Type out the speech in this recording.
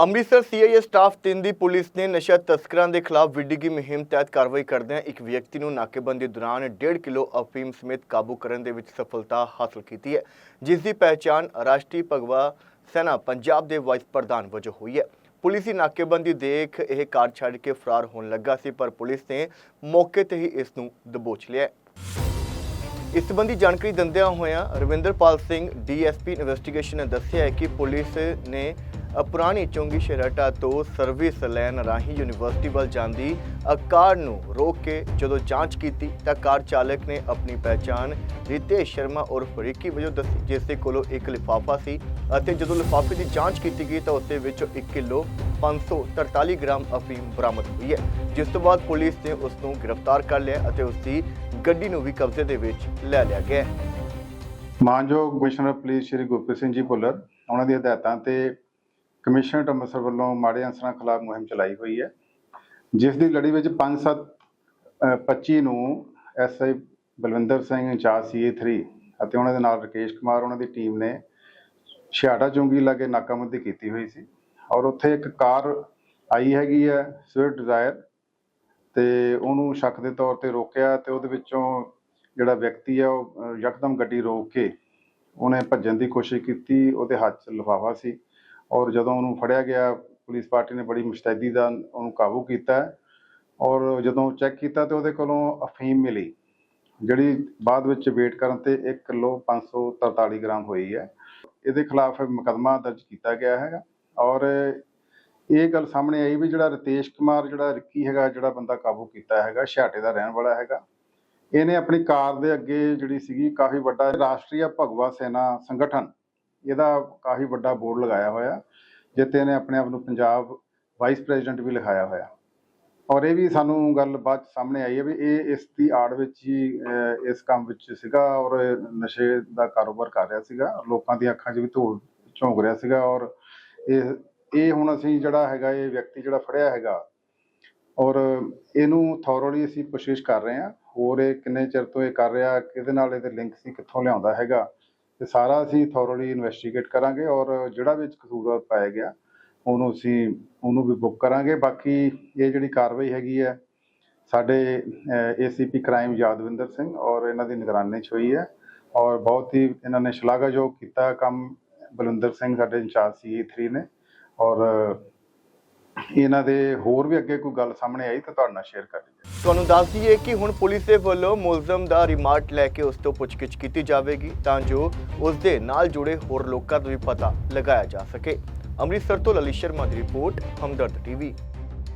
Amritsar CIA staff 3 ਦੀ police ਨੇ ਨਸ਼ਾ ਤਸਕਰਾਂ ਦੇ ਖਿਲਾਫ ਵਿੱਢੀ ਮੁਹਿੰਮ ਤਹਿਤ ਕਾਰਵਾਈ ਕਰਦਿਆਂ ਇੱਕ ਵਿਅਕਤੀ ਨੂੰ ਨਾਕੇਬੰਦੀ ਦੌਰਾਨ 1.5 ਕਿਲੋ ਅਫੀਮ ਸਮੇਤ ਕਾਬੂ ਕਰਨ ਦੇ ਵਿੱਚ ਸਫਲਤਾ ਹਾਸਲ ਕੀਤੀ ਹੈ, ਜਿਸ ਦੀ ਪਹਿਚਾਣ ਰਾਸ਼ਟਰੀ ਭਗਵਾ ਸੈਨਾ ਪੰਜਾਬ ਦੇ ਵਾਈਸ ਪ੍ਰਧਾਨ ਵਜੋਂ ਹੋਈ ਹੈ। ਪੁਲਿਸ ਦੀ ਨਾਕੇਬੰਦੀ ਦੇਖ ਇਹ ਕਾਰ ਛੱਡ ਕੇ ਫਰਾਰ ਹੋਣ ਲੱਗਾ ਸੀ, ਪਰ ਪੁਲਿਸ ਨੇ ਮੌਕੇ ਤੇ ਹੀ ਇਸ ਨੂੰ ਦਬੋਚ ਲਿਆ ਇਸ ਸੰਬੰਧੀ ਜਾਣਕਾਰੀ ਦਿੰਦਿਆਂ ਹੋਇਆਂ ਰਵਿੰਦਰਪਾਲ ਸਿੰਘ ਡੀਐਸਪੀ ਇਨਵੈਸਟੀਗੇਸ਼ਨ ਨੇ ਦੱਸਿਆ ਹੈ ਕਿ ਪੁਲਿਸ ਨੇ ਪੁਰਾਣੀ ਚੁੰਗੀ ਸ਼ਹਿਰਾਟਾ ਤੋਂ ਸਰਵਿਸ ਲੈਣ ਰਾਹੀਂ ਯੂਨੀਵਰਸਿਟੀ ਵੱਲ ਜਾਂਦੀ ਕਾਰ ਨੂੰ ਰੋਕ ਕੇ ਜਦੋਂ ਜਾਂਚ ਕੀਤੀ ਤਾਂ ਕਾਰ ਚਾਲਕ ਨੇ ਆਪਣੀ ਪਹਿਚਾਣ ਰਿਤੇਸ਼ ਸ਼ਰਮਾ ਉਰਫ ਰਿੱਕੀ ਵਜੋਂ ਦੱਸੀ, ਜਿਸ ਦੇ ਕੋਲੋਂ ਇੱਕ ਲਿਫਾਫਾ ਸੀ ਅਤੇ ਜਦੋਂ ਲਿਫਾਫੇ ਦੀ ਜਾਂਚ ਕੀਤੀ ਗਈ ਤਾਂ ਉਸ ਦੇ ਵਿੱਚੋਂ 1 ਕਿਲੋ 543 ਗ੍ਰਾਮ ਅਫੀਮ ਬਰਾਮਦ ਹੋਈ ਹੈ, ਜਿਸ ਤੋਂ ਬਾਅਦ ਪੁਲਿਸ ਨੇ ਉਸ ਨੂੰ ਗ੍ਰਿਫਤਾਰ ਕਰ ਲਿਆ ਅਤੇ ਉਸ ਦੀ ਗੱਡੀ ਨੂੰ ਵੀ ਕਬਜ਼ੇ ਦੇ ਵਿੱਚ ਲੈ ਲਿਆ ਗਿਆ ਹੈ। ਮਾਨਯੋਗ ਕਮਿਸ਼ਨਰ ਪੁਲਿਸ ਸ਼੍ਰੀ ਗੁਰਪ੍ਰੀਤ ਸਿੰਘ ਜੀ ਭੁੱਲਰ, ਉਹਨਾਂ ਦੀ ਹਦਾਇਤਾਂ ਤੇ ਕਮਿਸ਼ਨਰ ਅੰਮ੍ਰਿਤਸਰ ਵੱਲੋਂ ਮਾੜੇ ਅਨਸਰਾਂ ਖਿਲਾਫ ਮੁਹਿੰਮ ਚਲਾਈ ਹੋਈ ਹੈ, ਜਿਸ ਦੀ ਲੜੀ ਵਿੱਚ 5-7 25 ਨੂੰ SI Balwinder Singh in charge ਸੀਏ3 ਅਤੇ ਉਹਨਾਂ ਦੇ ਨਾਲ ਰਕੇਸ਼ ਕੁਮਾਰ, ਉਹਨਾਂ ਦੀ ਟੀਮ ਨੇ ਛਿਆਟਾ ਚੁੰਗੀ ਲਾਗੇ ਨਾਕਾਬੰਦੀ ਕੀਤੀ ਹੋਈ ਸੀ ਔਰ ਉੱਥੇ ਇੱਕ ਕਾਰ ਆਈ ਹੈਗੀ ਹੈ, ਸਵਿਫਟ ਡਿਜ਼ਾਇਰ ਤੇ ਉਹਨੂੰ ਸ਼ੱਕ ਦੇ ਤੌਰ ਤੇ ਰੋਕਿਆ ਤੇ ਉਹਦੇ ਵਿੱਚੋਂ ਜਿਹੜਾ ਵਿਅਕਤੀ ਆ ਉਹ ਯਕਦਮ ਗੱਡੀ ਰੋਕ ਕੇ ਉਹਨੇ ਭੱਜਣ ਦੀ ਕੋਸ਼ਿਸ਼ ਕੀਤੀ, ਉਹਦੇ ਹੱਥ 'ਚ ਲਿਫਾਫਾ ਸੀ ਔਰ ਜਦੋਂ ਉਹਨੂੰ ਫੜਿਆ ਗਿਆ, ਪੁਲਿਸ ਪਾਰਟੀ ਨੇ ਬੜੀ ਮੁਸ਼ਤੈਦੀ ਦਾ ਉਹਨੂੰ ਕਾਬੂ ਕੀਤਾ ਔਰ ਜਦੋਂ ਚੈੱਕ ਕੀਤਾ ਤੇ ਉਹਦੇ ਕੋਲੋਂ ਅਫੀਮ ਮਿਲੀ, ਜਿਹੜੀ ਬਾਅਦ ਵਿੱਚ ਵੇਟ ਕਰਨ ਤੇ 1 ਕਿਲੋ 543 ਗ੍ਰਾਮ ਹੋਈ ਹੈ। ਇਹਦੇ ਖਿਲਾਫ ਮੁਕੱਦਮਾ ਦਰਜ ਕੀਤਾ ਗਿਆ ਹੈਗਾ। ਔਰ ਇਹ ਗੱਲ ਸਾਹਮਣੇ ਆਈ ਵੀ ਜਿਹੜਾ ਰਤੇਸ਼ ਕੁਮਾਰ, ਜਿਹੜਾ ਰਿੱਕੀ ਹੈਗਾ, ਜਿਹੜਾ ਬੰਦਾ ਕਾਬੂ ਕੀਤਾ ਹੈਗਾ, ਛਾਟੇ ਦਾ ਰਹਿਣ ਵਾਲਾ ਹੈਗਾ। ਇਹਨੇ ਆਪਣੀ ਕਾਰ ਦੇ ਅੱਗੇ ਜਿਹੜੀ ਸੀਗੀ, ਕਾਫੀ ਵੱਡਾ ਰਾਸ਼ਟਰੀ ਭਗਵਾ ਸੈਨਾ ਸੰਗਠਨ ਇਹਦਾ ਕਾਫੀ ਵੱਡਾ ਬੋਰਡ ਲਗਾਇਆ ਹੋਇਆ ਜਿੱਤੇ ਇਹਨੇ ਆਪਣੇ ਆਪ ਨੂੰ ਪੰਜਾਬ ਵਾਈਸ ਪ੍ਰੈਜ਼ੀਡੈਂਟ ਵੀ ਲਿਖਾਇਆ ਹੋਇਆ। ਔਰ ਇਹ ਵੀ ਸਾਨੂੰ ਗੱਲ ਬਾਅਦ 'ਚ ਸਾਹਮਣੇ ਆਈ ਹੈ ਵੀ ਇਹ ਇਸ ਦੀ ਆੜ ਵਿੱਚ ਹੀ ਇਸ ਕੰਮ ਵਿੱਚ ਸੀਗਾ ਔਰ ਨਸ਼ੇ ਦਾ ਕਾਰੋਬਾਰ ਕਰ ਰਿਹਾ ਸੀਗਾ, ਲੋਕਾਂ ਦੀਆਂ ਅੱਖਾਂ 'ਚ ਵੀ ਧੂੜ ਝੋਂਕ ਰਿਹਾ ਸੀਗਾ ਔਰ ਇਹ ਇਹ ਹੁਣ ਅਸੀਂ ਜਿਹੜਾ ਹੈਗਾ, ਇਹ ਵਿਅਕਤੀ ਜਿਹੜਾ ਫੜਿਆ ਹੈਗਾ ਔਰ ਇਹਨੂੰ ਥੋਰਲੀ ਅਸੀਂ ਕੋਸ਼ਿਸ਼ ਕਰ ਰਹੇ ਹਾਂ, ਹੋਰ ਇਹ ਕਿੰਨੇ ਚਿਰ ਤੋਂ ਇਹ ਕਰ ਰਿਹਾ, ਕਿਹਦੇ ਨਾਲ ਇਹਦੇ ਲਿੰਕ ਸੀ ਕਿੱਥੋਂ ਲਿਆਉਂਦਾ ਹੈਗਾ। ਤੇ ਸਾਰਾ ਅਸੀਂ ਥੋਰਲੀ ਇਨਵੈਸਟੀਗੇਟ ਕਰਾਂਗੇ ਔਰ ਜਿਹੜਾ ਵਿੱਚ ਕਸੂਰਵਾਰ ਪਾਇਆ ਗਿਆ, ਉਹਨੂੰ ਅਸੀਂ, ਉਹਨੂੰ ਵੀ ਬੁੱਕ ਕਰਾਂਗੇ। ਬਾਕੀ ਇਹ ਜਿਹੜੀ ਕਾਰਵਾਈ ਹੈਗੀ ਹੈ, ਸਾਡੇ ਏਸੀਪੀ ਕ੍ਰਾਈਮ ਯਾਦਵਿੰਦਰ ਸਿੰਘ ਔਰ ਇਹਨਾਂ ਦੀ ਨਿਗਰਾਨੀ 'ਚ ਹੋਈ ਹੈ ਔਰ ਬਹੁਤ ਹੀ ਇਹਨਾਂ ਨੇ ਸ਼ਲਾਘਾਯੋਗ ਕੀਤਾ ਕੰਮ। ਬਲਵਿੰਦਰ ਸਿੰਘ ਸਾਡੇ ਇੰਚਾਰਜ ਸੀ 3 ਨੇ ਔਰ ਇਹਨਾਂ ਦੇ ਹੋਰ ਵੀ ਅੱਗੇ ਕੋਈ ਗੱਲ ਸਾਹਮਣੇ ਆਈ ਤਾਂ ਤੁਹਾਡੇ ਨਾਲ ਸ਼ੇਅਰ ਕਰ ਲਈ ਤੁਹਾਨੂੰ ਦੱਸ ਦਈਏ ਕਿ ਹੁਣ ਪੁਲਿਸ ਦੇ ਵੱਲੋਂ ਮੁਲਜ਼ਮ ਦਾ ਰਿਮਾਂਡ ਲੈ ਕੇ ਉਸ ਤੋਂ ਪੁੱਛਗਿੱਛ ਕੀਤੀ ਜਾਵੇਗੀ, ਤਾਂ ਜੋ ਉਸ ਦੇ ਨਾਲ ਜੁੜੇ ਹੋਰ ਲੋਕਾਂ ਦਾ ਵੀ ਪਤਾ ਲਗਾਇਆ ਜਾ ਸਕੇ। ਅੰਮ੍ਰਿਤਸਰ ਤੋਂ ਲਲਿਤ ਸ਼ਰਮਾ ਦੀ ਰਿਪੋਰਟ, ਹਮਦਰਦ ਟੀਵੀ।